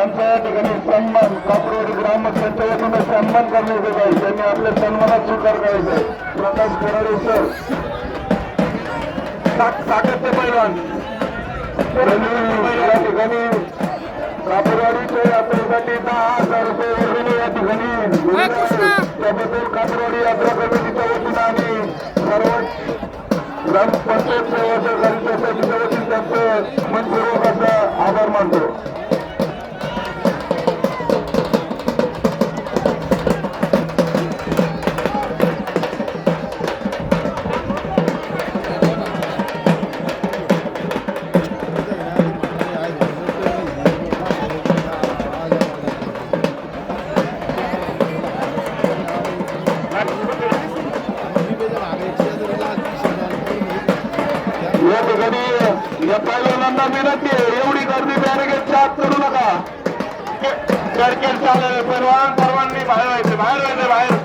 या ठिकाणी सन्मान कापरोडी ग्रामस्थांच्या वतीनं सन्मान करण्यात येत आहे. त्यांनी आपल्या सन्मानात स्वीकार करायचा आहे. प्रकाश कराडे सर. साखरचे पैलवान. या ठिकाणी कापरवाडीच्या यात्रेसाठी दहा हजार रुपये या ठिकाणी. त्याबद्दल कापरवाडी यात्रा कमिटीच्या वतीनं आणि सर्व ग्रामपंचायत सेवा सहकारी सोसायटीच्या वतीने त्यांचं मनपूर्वक या ठिकाणी या पैलवानांना विनंती आहे. एवढी गर्दी बॅरिकेडच्या आत करू नका. कॅरकेट चालेल आहे सर्वांनी बाहेर व्हायचे बाहेर व्हायचे बाहेर.